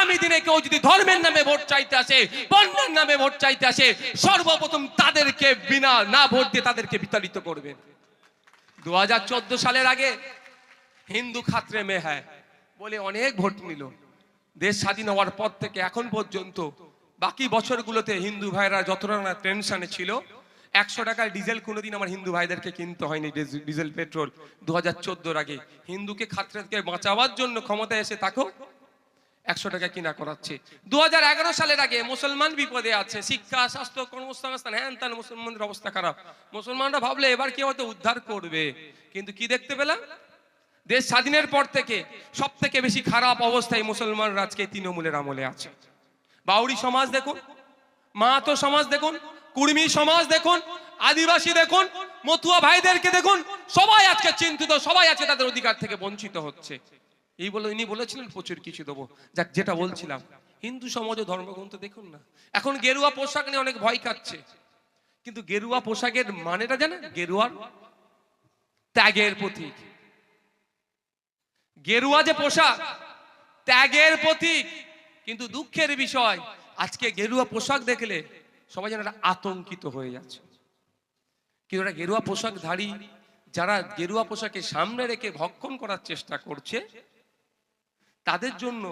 আগামী দিনে কেউ যদি ধর্মের নামে ভোট চাইতে আসে, বর্ণের নামে ভোট চাইতে আসে, সর্বপ্রথম তাদেরকে বিনা না ভোট দিয়ে তাদেরকে বিতাড়িত করবেন দু সালের আগে হিন্দু খাত্রে মে হ্যায় বলে অনেক ভোট নিল। দেশ স্বাধীন হওয়ার পর থেকে এখন পর্যন্ত বাকি বছরগুলোতে হিন্দু ভাইরা যতটা না টেনশনে ছিল, একশো টাকার ডিজেল কোনোদিন আমার হিন্দু ভাইদেরকে কিনতে হয়নি ডিজেল, পেট্রোল। দু হাজার আগে হিন্দুকে খাত্রে থেকে বাঁচাবার জন্য ক্ষমতায় এসে তাকেও একশো টাকা কিনা করাচ্ছে। দুহাজার এগারো সালের আগে মুসলমান বিপদে আছে, শিক্ষা, স্বাস্থ্য, কর্মসংস্থান, হ্যান ত্যান মুসলমানদের অবস্থা খারাপ। মুসলমানরা ভাবলে এবার কেউ হয়তো উদ্ধার করবে? কিন্তু কি দেখতে পেলাম? দেশ স্বাধীনের পর থেকে সব থেকে বেশি খারাপ অবস্থায় মুসলমানরা আজকে তৃণমূলের আমলে আছে। বাউরি সমাজ দেখুন, মাহাতো সমাজ দেখুন কুর্মী সমাজ দেখুন, আদিবাসী দেখুন মতুয়া ভাইদেরকে দেখুন, সবাই আজকে চিন্তিত, সবাই আজকে তাদের অধিকার থেকে বঞ্চিত হচ্ছে। এই বলে, ইনি বলেছিলেন, প্রচুর কিছু দেবো। যাক, যেটা বলছিলাম। হিন্দু সমাজ ধর্মগ্রন্থ দেখুন না। এখন গেরুয়া পোশাক নিয়ে অনেক ভয় খাচ্ছে কিন্তু গেরুয়া পোশাকের মানেটা জানেন? গেরুয়ার ত্যাগের প্রতীক। গেরুয়া যে পোশাক, ত্যাগের প্রতীক। কিন্তু দুঃখের বিষয়, আজকে গেরুয়া পোশাক দেখলে সবাই যেন আতঙ্কিত হয়ে যাচ্ছে। কিন্তু একটা গেরুয়া পোশাকধারী যারা গেরুয়া পোশাকে সামনে রেখে ভক্ষণ করার চেষ্টা করছে তাদের জন্য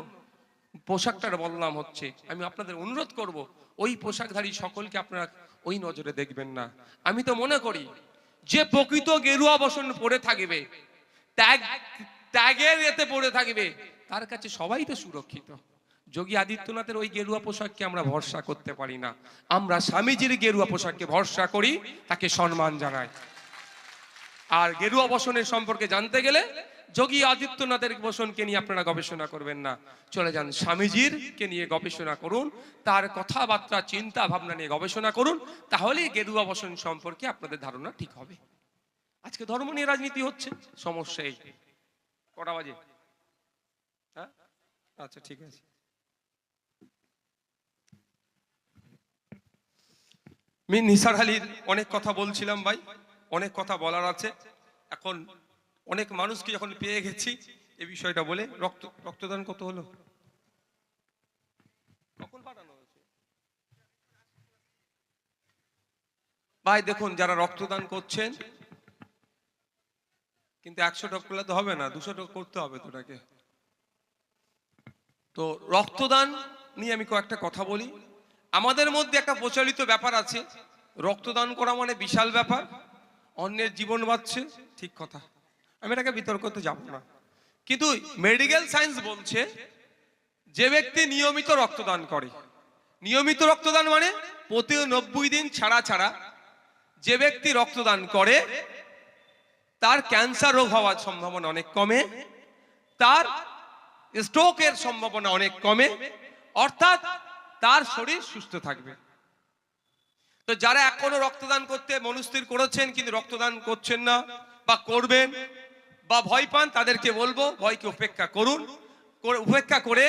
পোশাকটার বদনাম হচ্ছে। আমি আপনাদের অনুরোধ করব, ওই পোশাকধারী সকলকে আপনারা ওই নজরে দেখবেন না। আমি তো মনে করি, যে প্রকৃত গেরুয়া বসন পরে থাকবে, ত্যাগ, ত্যাগের এতে পড়ে থাকবে, তার কাছে সবাই তো সুরক্ষিত। যোগী আদিত্যনাথের ওই গেরুয়া পোশাককে আমরা ভরসা করতে পারি না। আমরা স্বামীজির গেরুয়া পোশাককে ভরসা করি, তাকে সম্মান জানাই। আর গেরুয়া বসনের সম্পর্কে জানতে গেলে যোগী আদিত্যনাথের বসনকে নিয়ে আপনারা গবেষণা করবেন না। চলে যান স্বামীজির কে নিয়ে গবেষণা করুন, তার কথাবার্তা, চিন্তা ভাবনা নিয়ে গবেষণা করুন, তাহলেই গেরুয়া বসন সম্পর্কে আপনাদের ধারণা ঠিক হবে। আজকে ধর্ম নিয়ে রাজনীতি হচ্ছে, সমস্যা এই। কটা বাজে? হ্যাঁ? আচ্ছা ঠিক আছে। আমি নিসার আলীর অনেক কথা বলছিলাম ভাই। অনেক কথা বলার আছে। এখন অনেক মানুষকে যখন পেয়ে গেছি, এ বিষয়টা বলে রক্ত, রক্তদান কত হলো? ভাই, দেখুন, যারা রক্তদান করছেন, কিন্তু একশো টাকা করলে তো হবে না, দুশো টাকা করতে হবে তোটাকে তো রক্তদান নিয়ে আমি কয়েকটা কথা বলি। আমাদের মধ্যে একটা প্রচলিত ব্যাপার আছে। রক্তদান করা মানে বিশাল ব্যাপার। অন্যের জীবন বাঁচছে, ঠিক কথা। আমি এটাকে বিতর্ক বিতর্কতে যাব না। কিন্তু মেডিকেল সায়েন্স বলছে, যে ব্যক্তি নিয়মিত রক্তদান করে, নিয়মিত রক্তদান মানে প্রতি নব্বই দিন ছাড়া ছাড়া যে ব্যক্তি রক্তদান করে, তার ক্যান্সার রোগ হওয়ার সম্ভাবনা অনেক কমে, তার স্ট্রোকের সম্ভাবনা অনেক কমে, অর্থাৎ তার শরীর সুস্থ থাকবে। তো যারা এখনও রক্তদান করতে মনস্থির করেছেন, কিন্তু রক্তদান করছেন না বা করবেন বা ভয় পান, তাদেরকে বলব, ভয়কে উপেক্ষা করুন উপেক্ষা করে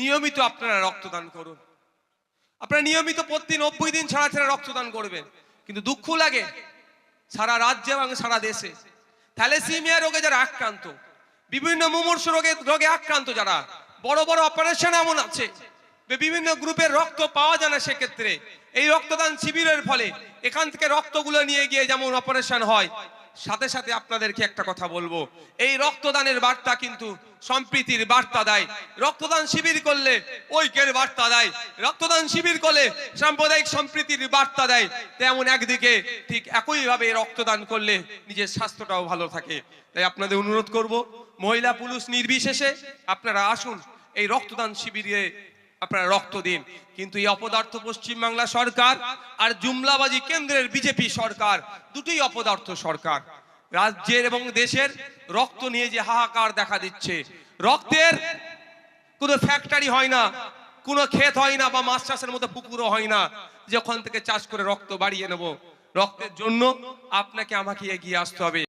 নিয়মিত আপনারা রক্তদান করুন। আপনারা নিয়মিত প্রতি নব্বই দিন ছাড়া ছাড়া রক্তদান করবেন। কিন্তু দুঃখ লাগে সারা রাজ্যে এবং সারা দেশে। থ্যালেসিমিয়া রোগে যারা আক্রান্ত, বিভিন্ন মুমূর্ষ রোগে রোগে আক্রান্ত যারা, বড় বড় অপারেশন এমন আছে বিভিন্ন গ্রুপের রক্ত পাওয়া যায় না সেক্ষেত্রে। এই রক্তদান শিবিরের ফলে এখান থেকে রক্তগুলো নিয়ে গিয়ে যেমন অপারেশন হয়, সাথে সাথে আপনাদেরকে একটা কথা বলব। এই রক্তদানের বার্তা কিন্তু সম্প্রীতির বার্তা দেয়। রক্তদান শিবির করলে ঐক্যের বার্তা দেয়। রক্তদান শিবির করলে সাম্প্রদায়িক সম্প্রীতির বার্তা দেয়। তেমন একদিকে ঠিক একইভাবে রক্তদান করলে নিজের স্বাস্থ্যটাও ভালো থাকে। তাই আপনাদের অনুরোধ করব, মহিলা পুরুষ নির্বিশেষে আপনারা আসুন এই রক্তদান শিবিরে আপনারা রক্ত দিন। কিন্তু এই অপদার্থ পশ্চিমবাংলা সরকার আর জুমলাবাজি কেন্দ্রের বিজেপি সরকার, দুটোই অপদার্থ সরকার। রাজ্যের এবং দেশের রক্ত নিয়ে যে হাহাকার দেখা দিচ্ছে। রক্তের কোনো ফ্যাক্টরি হয় না, কোনো ক্ষেত হয় না বা মাছ চাষের মতো পুকুরও হয় না, যে ওখান থেকে চাষ করে রক্ত বাড়িয়ে নেব। রক্তের জন্য আপনাকে আমাকে এগিয়ে আসতে হবে।